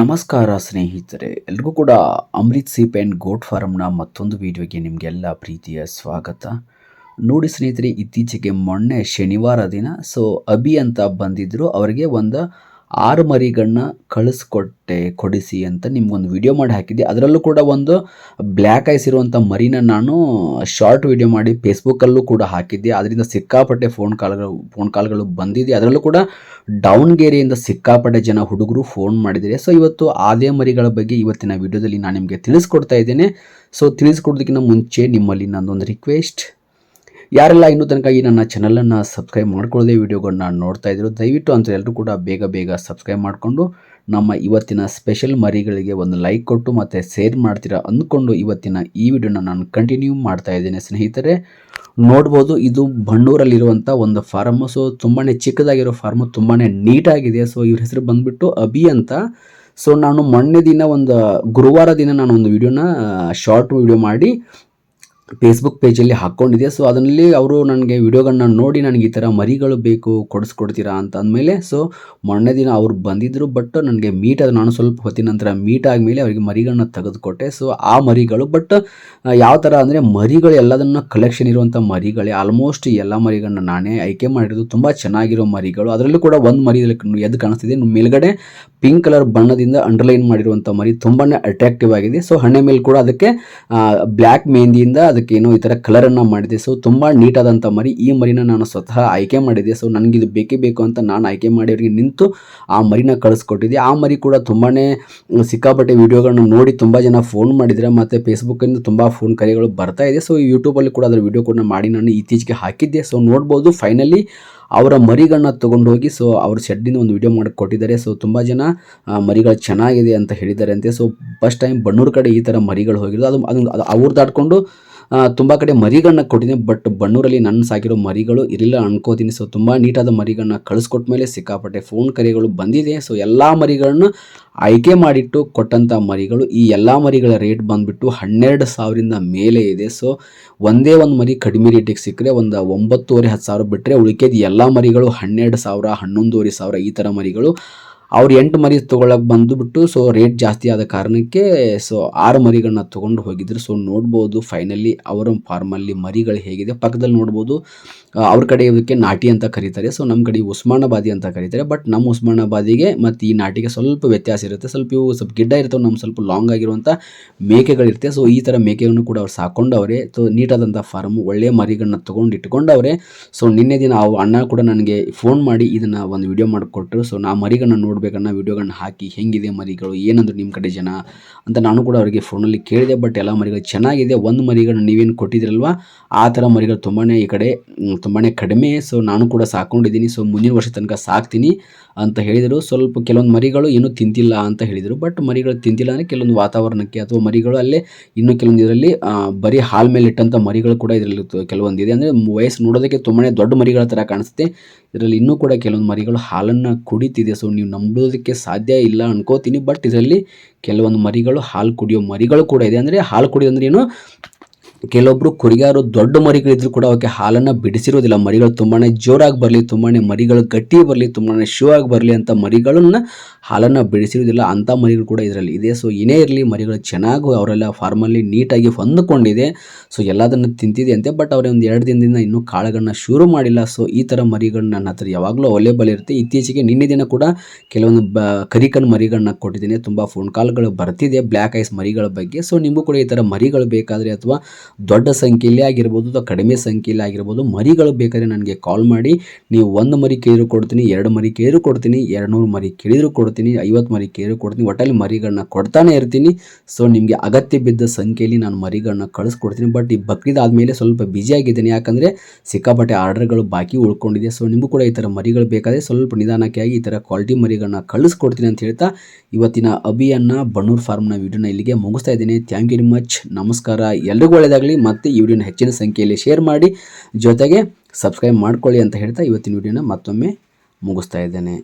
ನಮಸ್ಕಾರ ಸ್ನೇಹಿತರೆ, ಎಲ್ರಿಗೂ ಕೂಡ ಅಮೃತ್ ಸೀಪ್ ಆ್ಯಂಡ್ ಗೋಟ್ ಫಾರ್ಮ್ನ ಮತ್ತೊಂದು ವಿಡಿಯೋಗೆ ನಿಮಗೆಲ್ಲ ಪ್ರೀತಿಯ ಸ್ವಾಗತ. ನೋಡಿ ಸ್ನೇಹಿತರೆ, ಇತ್ತೀಚೆಗೆ ಮೊನ್ನೆ ಶನಿವಾರ ದಿನ ಸೊ ಅಭಿ ಅಂತ ಬಂದಿದ್ದರು ಅವರಿಗೆ ಒಂದು ಆರು ಮರಿಗಳನ್ನ ಕಳಿಸ್ಕೊಟ್ಟೆ, ಕೊಡಿಸಿ ಅಂತ ನಿಮ್ಗೊಂದು ವಿಡಿಯೋ ಮಾಡಿ ಹಾಕಿದ್ದೆ. ಅದರಲ್ಲೂ ಕೂಡ ಒಂದು ಬ್ಲ್ಯಾಕ್ ಐಸ್ ಇರುವಂಥ ಮರಿನ ನಾನು ಶಾರ್ಟ್ ವಿಡಿಯೋ ಮಾಡಿ ಫೇಸ್ಬುಕ್ಕಲ್ಲೂ ಕೂಡ ಹಾಕಿದ್ದೆ. ಅದರಿಂದ ಸಿಕ್ಕಾಪಟ್ಟೆ ಫೋನ್ ಕಾಲ್ಗಳು ಫೋನ್ ಕಾಲ್ಗಳು ಬಂದಿದೆ. ಅದರಲ್ಲೂ ಕೂಡ ಡೌನ್ಗೇರಿಯಿಂದ ಸಿಕ್ಕಾಪಟ್ಟೆ ಜನ ಹುಡುಗರು ಫೋನ್ ಮಾಡಿದರೆ ಸೊ ಇವತ್ತು ಆದೇ ಮರಿಗಳ ಬಗ್ಗೆ ಇವತ್ತಿನ ವಿಡಿಯೋದಲ್ಲಿ ನಾನು ನಿಮಗೆ ತಿಳಿಸ್ಕೊಡ್ತಾ ಇದ್ದೇನೆ. ಸೊ ತಿಳಿಸ್ಕೊಡೋದಕ್ಕಿಂತ ಮುಂಚೆ ನಿಮ್ಮಲ್ಲಿ ನನ್ನೊಂದು ರಿಕ್ವೆಸ್ಟ್ ಯಾರೆಲ್ಲ ಇನ್ನೂ ತನಕ ಈ ನನ್ನ ಚಾನಲನ್ನು ಸಬ್ಸ್ಕ್ರೈಬ್ ಮಾಡ್ಕೊಳ್ಳದೆ ವಿಡಿಯೋಗಳನ್ನ ನೋಡ್ತಾ ಇದ್ರು ದಯವಿಟ್ಟು ಅಂತ ಎಲ್ಲರೂ ಕೂಡ ಬೇಗ ಬೇಗ ಸಬ್ಸ್ಕ್ರೈಬ್ ಮಾಡಿಕೊಂಡು ನಮ್ಮ ಇವತ್ತಿನ ಸ್ಪೆಷಲ್ ಮರಿಗಳಿಗೆ ಒಂದು ಲೈಕ್ ಕೊಟ್ಟು ಮತ್ತು ಶೇರ್ ಮಾಡ್ತೀರಾ ಅಂದ್ಕೊಂಡು ಇವತ್ತಿನ ಈ ವಿಡಿಯೋನ ನಾನು ಕಂಟಿನ್ಯೂ ಮಾಡ್ತಾ ಇದ್ದೇನೆ ಸ್ನೇಹಿತರೆ. ನೋಡ್ಬೋದು ಇದು ಬಣ್ಣೂರಲ್ಲಿರುವಂಥ ಒಂದು ಫಾರ್ಮ್ ಸೊ ತುಂಬಾ ಚಿಕ್ಕದಾಗಿರೋ ಫಾರ್ಮ್ ತುಂಬಾ ನೀಟಾಗಿದೆ. ಸೊ ಇವ್ರ ಹೆಸರು ಬಂದುಬಿಟ್ಟು ಅಭಿ ಅಂತ. ಸೊ ನಾನು ಮೊನ್ನೆ ದಿನ ಒಂದು, ಗುರುವಾರ ದಿನ ನಾನು ಒಂದು ವಿಡಿಯೋನ ಶಾರ್ಟ್ ವಿಡಿಯೋ ಮಾಡಿ ಫೇಸ್ಬುಕ್ ಪೇಜಲ್ಲಿ ಹಾಕ್ಕೊಂಡಿದೆ ಸೊ ಅದರಲ್ಲಿ ಅವರು ನನಗೆ ವಿಡಿಯೋಗಳನ್ನ ನೋಡಿ ನನಗೆ ಈ ಥರ ಮರಿಗಳು ಬೇಕು, ಕೊಡಿಸ್ಕೊಡ್ತೀರಾ ಅಂತ ಅಂದಮೇಲೆ ಸೊ ಮೊನ್ನೆ ದಿನ ಅವ್ರು ಬಂದಿದ್ದರು ಬಟ್ ನನಗೆ ಮೀಟ್ ಅದು ನಾನು ಸ್ವಲ್ಪ ಹೊತ್ತಿನ ನಂತರ ಮೀಟ್ ಆದಮೇಲೆ ಅವರಿಗೆ ಮರಿಗಳನ್ನ ತೆಗೆದುಕೊಟ್ಟೆ. ಸೊ ಆ ಮರಿಗಳು ಬಟ್ ಯಾವ ಥರ ಅಂದರೆ ಮರಿಗಳು ಎಲ್ಲದನ್ನ ಕಲೆಕ್ಷನ್ ಇರುವಂಥ ಮರಿಗಳೇ ಆಲ್ಮೋಸ್ಟ್ ಎಲ್ಲ ಮರಿಗಳನ್ನ ನಾನೇ ಆಯ್ಕೆ ಮಾಡಿರೋದು. ತುಂಬ ಚೆನ್ನಾಗಿರೋ ಮರಿಗಳು. ಅದರಲ್ಲೂ ಕೂಡ ಒಂದು ಮರಿ ಎದ್ದು ಕಾಣಿಸ್ತಿದೆ. ಮೇಲ್ಗಡೆ ಪಿಂಕ್ ಕಲರ್ ಬಣ್ಣದಿಂದ ಅಂಡರ್ಲೈನ್ ಮಾಡಿರುವಂಥ ಮರಿ ತುಂಬಾ ಅಟ್ರಾಕ್ಟಿವ್ ಆಗಿದೆ. ಸೊ ಹಣ್ಣೆ ಮೇಲೆ ಕೂಡ ಅದಕ್ಕೆ ಬ್ಲ್ಯಾಕ್ ಮೆಹಂದಿಯಿಂದ ಅದಕ್ಕೆ ಏನೋ ಈ ಥರ ಕಲರನ್ನು ಮಾಡಿದೆ. ಸೊ ತುಂಬ ನೀಟಾದಂಥ ಮರಿ. ಈ ಮರಿನ ನಾನು ಸ್ವತಃ ಆಯ್ಕೆ ಮಾಡಿದೆ. ಸೊ ನನಗಿದು ಬೇಕೇ ಬೇಕು ಅಂತ ನಾನು ಆಯ್ಕೆ ಮಾಡಿ ಅವರಿಗೆ ನಿಂತು ಆ ಮರಿನ ಕಳಿಸ್ಕೊಟ್ಟಿದ್ದೆ. ಆ ಮರಿ ಕೂಡ ತುಂಬಾ ಸಿಕ್ಕಾಪಟ್ಟೆ ವೀಡಿಯೋಗಳನ್ನ ನೋಡಿ ತುಂಬ ಜನ ಫೋನ್ ಮಾಡಿದರೆ ಮತ್ತು ಫೇಸ್ಬುಕ್ಕಿಂದ ತುಂಬ ಫೋನ್ ಕರೆಗಳು ಬರ್ತಾ ಇದೆ. ಸೊ ಯೂಟ್ಯೂಬಲ್ಲಿ ಕೂಡ ಅದರ ವೀಡಿಯೋ ಕೂಡ ಮಾಡಿ ನಾನು ಇತ್ತೀಚೆಗೆ ಹಾಕಿದ್ದೆ. ಸೊ ನೋಡ್ಬೋದು ಫೈನಲಿ ಅವರ ಮರಿಗಳನ್ನ ತೊಗೊಂಡು ಹೋಗಿ ಸೊ ಅವ್ರ ಶೆಡ್ಡಿಂದ ಒಂದು ವಿಡಿಯೋ ಮಾಡಿ ಕೊಟ್ಟಿದ್ದಾರೆ. ಸೊ ತುಂಬ ಜನ ಮರಿಗಳು ಚೆನ್ನಾಗಿದೆ ಅಂತ ಹೇಳಿದ್ದಾರೆ ಅಂತೆ. ಸೊ ಫಸ್ಟ್ ಟೈಮ್ ಬಣ್ಣೂರು ಕಡೆ ಈ ಥರ ಮರಿಗಳು ಹೋಗಿರೋದು. ಅದು ಅದು ಅವ್ರು ತುಂಬ ಕಡೆ ಮರಿಗಳನ್ನ ಕೊಟ್ಟಿದ್ದೀನಿ ಬಟ್ ಬಣ್ಣೂರಲ್ಲಿ ನನ್ನ ಸಾಕಿರೋ ಮರಿಗಳು ಇರಲಿಲ್ಲ ಅನ್ಕೋತೀನಿ. ಸೊ ತುಂಬ ನೀಟಾದ ಮರಿಗಳನ್ನ ಕಳಿಸ್ಕೊಟ್ಟ ಮೇಲೆ ಸಿಕ್ಕಾಪಟ್ಟೆ ಫೋನ್ ಕರೆಗಳು ಬಂದಿದೆ. ಸೊ ಎಲ್ಲ ಮರಿಗಳನ್ನು ಆಯ್ಕೆ ಮಾಡಿಟ್ಟು ಕೊಟ್ಟಂಥ ಮರಿಗಳು ಈ ಎಲ್ಲ ಮರಿಗಳ ರೇಟ್ ಬಂದುಬಿಟ್ಟು ಹನ್ನೆರಡು ಸಾವಿರದಿಂದ ಮೇಲೆ ಇದೆ. ಸೊ ಒಂದೇ ಒಂದು ಮರಿ ಕಡಿಮೆ ರೇಟಿಗೆ ಸಿಕ್ಕರೆ ಒಂದು ಒಂಬತ್ತುವರೆ ಹತ್ತು ಸಾವಿರ ಬಿಟ್ಟರೆ ಉಳಿಕೆದು ಎಲ್ಲ ಮರಿಗಳು ಹನ್ನೆರಡು ಸಾವಿರ, ಹನ್ನೊಂದುವರೆ ಸಾವಿರ ಈ ಥರ ಮರಿಗಳು ಅವ್ರು ಎಂಟು ಮರಿ ತೊಗೊಳಕ್ಕೆ ಬಂದುಬಿಟ್ಟು ಸೊ ರೇಟ್ ಜಾಸ್ತಿ ಆದ ಕಾರಣಕ್ಕೆ ಸೊ ಆರು ಮರಿಗಳನ್ನ ತೊಗೊಂಡು ಹೋಗಿದ್ರು. ಸೊ ನೋಡ್ಬೋದು ಫೈನಲಿ ಅವರ ಫಾರ್ಮಲ್ಲಿ ಮರಿಗಳು ಹೇಗಿದೆ. ಪಕ್ಕದಲ್ಲಿ ನೋಡ್ಬೋದು ಅವ್ರ ಕಡೆ ಇದಕ್ಕೆ ನಾಟಿ ಅಂತ ಕರೀತಾರೆ. ಸೊ ನಮ್ಮ ಕಡೆ ಉಸ್ಮಾನಾಬಾದಿ ಅಂತ ಕರೀತಾರೆ. ಬಟ್ ನಮ್ಮ ಉಸ್ಮಾನಾಬಾದಿಗೆ ಮತ್ತು ಈ ನಾಟಿಗೆ ಸ್ವಲ್ಪ ವ್ಯತ್ಯಾಸ ಇರುತ್ತೆ. ಸ್ವಲ್ಪ ಇವು, ಸ್ವಲ್ಪ ಗಿಡ್ಡ ಇರ್ತವೆ ನಮ್ಮ ಸ್ವಲ್ಪ ಲಾಂಗ್ ಆಗಿರುವಂಥ ಮೇಕೆಗಳಿರುತ್ತೆ ಸೊ ಈ ಥರ ಮೇಕೆಗಳನ್ನು ಕೂಡ ಅವ್ರು ಸಾಕೊಂಡವ್ರೆ. ಸೊ ನೀಟಾದಂಥ ಫಾರ್ಮ್ ಒಳ್ಳೆಯ ಮರಿಗಳನ್ನ ತೊಗೊಂಡು ಇಟ್ಕೊಂಡವ್ರೆ. ಸೊ ನಿನ್ನೆ ದಿನ ಅವು ಅಣ್ಣ ಕೂಡ ನನಗೆ ಫೋನ್ ಮಾಡಿ ಇದನ್ನು ಒಂದು ವಿಡಿಯೋ ಮಾಡಿಕೊಟ್ರು. ಸೊ ನಾ ಮರಿಗಳನ್ನ ನೋಡಬೇಕನ್ನ ವಿಡಿಯೋಗಳನ್ನ ಹಾಕಿ ಹೆಂಗಿದೆ ಮರಿಗಳು, ಏನಂದ್ರೆ ನಿಮ್ಮ ಕಡೆ ಜನ ಅಂತ ನಾನು ಕೂಡ ಅವರಿಗೆ ಫೋನಲ್ಲಿ ಕೇಳಿದೆ ಬಟ್ ಎಲ್ಲ ಮರಿಗಳು ಚೆನ್ನಾಗಿದೆ, ಒಂದು ಮರಿಗಳನ್ನ ನೀವೇನು ಕೊಟ್ಟಿದ್ರಲ್ವ, ಆ ಥರ ಮರಿಗಳು ತುಂಬಾ ಈ ಕಡೆ ತುಂಬಾ ಕಡಿಮೆ ಸೊ ನಾನು ಕೂಡ ಸಾಕೊಂಡಿದ್ದೀನಿ ಸೊ ಮುಂದಿನ ವರ್ಷ ತನಕ ಸಾಕ್ತೀನಿ ಅಂತ ಹೇಳಿದರು. ಸ್ವಲ್ಪ ಕೆಲವೊಂದು ಮರಿಗಳು ಏನೂ ತಿಂತಿಲ್ಲ ಅಂತ ಹೇಳಿದರು ಬಟ್ ಮರಿಗಳು ತಿಂತಿಲ್ಲ ಅಂದರೆ ಕೆಲವೊಂದು ವಾತಾವರಣಕ್ಕೆ ಅಥವಾ ಮರಿಗಳು ಅಲ್ಲೇ ಇನ್ನೂ ಕೆಲವೊಂದು ಇದರಲ್ಲಿ ಬರೀ ಹಾಲ್ ಮೇಲೆ ಇಟ್ಟಂಥ ಮರಿಗಳು ಕೂಡ ಇದರಲ್ಲಿ ಕೆಲವೊಂದು ಇದೆ. ಅಂದರೆ ವಯಸ್ಸು ನೋಡೋದಕ್ಕೆ ತುಂಬಾ ದೊಡ್ಡ ಮರಿಗಳ ಥರ ಕಾಣಿಸುತ್ತೆ. ಇದರಲ್ಲಿ ಇನ್ನೂ ಕೂಡ ಕೆಲವೊಂದು ಮರಿಗಳು ಹಾಲನ್ನು ಕುಡಿತಿದೆ ಸೊ ನೀವು ನಂಬೋದಕ್ಕೆ ಸಾಧ್ಯ ಇಲ್ಲ ಅನ್ಕೋತೀನಿ. ಬಟ್ ಇದರಲ್ಲಿ ಕೆಲವೊಂದು ಮರಿಗಳು, ಹಾಲು ಕುಡಿಯೋ ಮರಿಗಳು ಕೂಡ ಇದೆ. ಅಂದರೆ ಹಾಲು ಕುಡಿಯೋದಂದ್ರೆ ಏನು ಕೆಲವೊಬ್ಬರು ಕುರಿಗಾರು ದೊಡ್ಡ ಮರಿಗಳಿದ್ರು ಕೂಡ ಅವಕ್ಕೆ ಹಾಲನ್ನು ಬಿಡಿಸಿರೋದಿಲ್ಲ. ಮರಿಗಳು ತುಂಬಾ ಜೋರಾಗಿ ಬರಲಿ ತುಂಬಾ ಮರಿಗಳು ಗಟ್ಟಿ ಬರಲಿ ತುಂಬಾ ಶೂ ಆಗಿ ಬರಲಿ ಅಂತ ಮರಿಗಳನ್ನ ಹಾಲನ್ನು ಬಿಡಿಸಿರೋದಿಲ್ಲ. ಅಂಥ ಮರಿಗಳು ಕೂಡ ಇದರಲ್ಲಿ ಇದೆ. ಸೊ ಏನೇ ಇರಲಿ, ಮರಿಗಳು ಚೆನ್ನಾಗಿ ಅವರೆಲ್ಲ ಫಾರ್ಮಲ್ಲಿ ನೀಟಾಗಿ ಹೊಂದಿಕೊಂಡಿದೆ. ಸೊ ಎಲ್ಲದನ್ನು ತಿಂತಿದೆ ಅಂತೆ. ಬಟ್ ಅವರೇ ಒಂದು ಎರಡು ದಿನದಿಂದ ಇನ್ನೂ ಕಾಳುಗಳನ್ನ ಶುರು ಮಾಡಿಲ್ಲ. ಸೊ ಈ ಥರ ಮರಿಗಳನ್ನ ನನ್ನ ಹತ್ರ ಯಾವಾಗಲೂ ಅವೈಲೇಬಲ್ ಇರುತ್ತೆ. ಇತ್ತೀಚೆಗೆ ನಿನ್ನೆ ದಿನ ಕೂಡ ಕೆಲವೊಂದು ಬ, ಕರಿಕನ್ ಮರಿಗಳನ್ನ ಕೊಟ್ಟಿದ್ದೀನಿ. ತುಂಬ ಫೋನ್ ಕಾಲ್ಗಳು ಬರ್ತಿದೆ. ಬ್ಲ್ಯಾಕ್ ಐಸ್ ಮರಿಗಳ ಬಗ್ಗೆ. ಸೊ ನಿಮಗೂ ಕೂಡ ಈ ಥರ ಮರಿಗಳು ಬೇಕಾದರೆ ಅಥವಾ ದೊಡ್ಡ ಸಂಖ್ಯೆಯಲ್ಲಿ ಆಗಿರ್ಬೋದು ಅಥವಾ ಕಡಿಮೆ ಸಂಖ್ಯೆಯಲ್ಲಿ ಆಗಿರ್ಬೋದು ಮರಿಗಳು ಬೇಕಾದರೆ ನನಗೆ ಕಾಲ್ ಮಾಡಿ. ನೀವು ಒಂದು ಮರಿ ಕೇಳಿದ್ರು ಕೊಡ್ತೀನಿ, ಎರಡು ಮರಿ ಕೇಳಿದ್ರು ಕೊಡ್ತೀನಿ ಎರಡು ನೂರು ಮರಿ ಕೇಳಿದ್ರು ಕೊಡ್ತೀನಿ, ಐವತ್ತು ಮರಿ ಕೇಳಿದ್ರು ಕೊಡ್ತೀನಿ ಒಟ್ಟಲ್ಲಿ ಮರಿಗಳನ್ನ ಕೊಡ್ತಾನೆ ಇರ್ತೀನಿ. ಸೊ ನಿಮಗೆ ಅಗತ್ಯ ಬಿದ್ದ ಸಂಖ್ಯೆಯಲ್ಲಿ ನಾನು ಮರಿಗಳನ್ನ ಕಳಿಸ್ಕೊಡ್ತೀನಿ. ಬಟ್ ಈ ಬಕ್ರೀದ್ ಆದಮೇಲೆ ಸ್ವಲ್ಪ ಬ್ಯುಸಿ ಆಗಿದ್ದೀನಿ. ಯಾಕಂದರೆ ಸಿಕ್ಕಾಪಟ್ಟೆ ಆರ್ಡರ್ಗಳು ಬಾಕಿ ಉಳ್ಕೊಂಡಿದೆ. ಸೊ ನಿಮಗೂ ಕೂಡ ಈ ಥರ ಮರಿಗಳು ಬೇಕಾದರೆ ಸ್ವಲ್ಪ ನಿಧಾನಕ್ಕೆ ಆಗಿ ಈ ಥರ ಕ್ವಾಲಿಟಿ ಮರಿಗಳನ್ನ ಕಳಿಸ್ಕೊಡ್ತೀನಿ ಅಂತ ಹೇಳ್ತಾ ಇವತ್ತಿನ ಅಭಿಯನ್ನ ಬಣ್ಣೂರ್ ಫಾರ್ಮ್ನ ವಿಡಿಯೋನ ಇಲ್ಲಿಗೆ ಮುಗಿಸ್ತಾ ಇದ್ದೀನಿ. ಥ್ಯಾಂಕ್ ಯು ವೆರಿ ಮಚ್ ನಮಸ್ಕಾರ. ಎಲ್ರಿಗೂ ಒಳ್ಳೆಯದಾಗಲಿ ಮತ್ತು ಈ ವಿಡಿಯೋನ ಹೆಚ್ಚಿನ ಸಂಖ್ಯೆಯಲ್ಲಿ ಶೇರ್ ಮಾಡಿ. ಜೊತೆಗೆ ಸಬ್ಸ್ಕ್ರೈಬ್ ಮಾಡ್ಕೊಳ್ಳಿ ಅಂತ ಹೇಳ್ತಾ ಇವತ್ತಿನ ವಿಡಿಯೋನ ಮತ್ತೊಮ್ಮೆ ಮುಗಿಸ್ತಾ ಇದ್ದೇನೆ.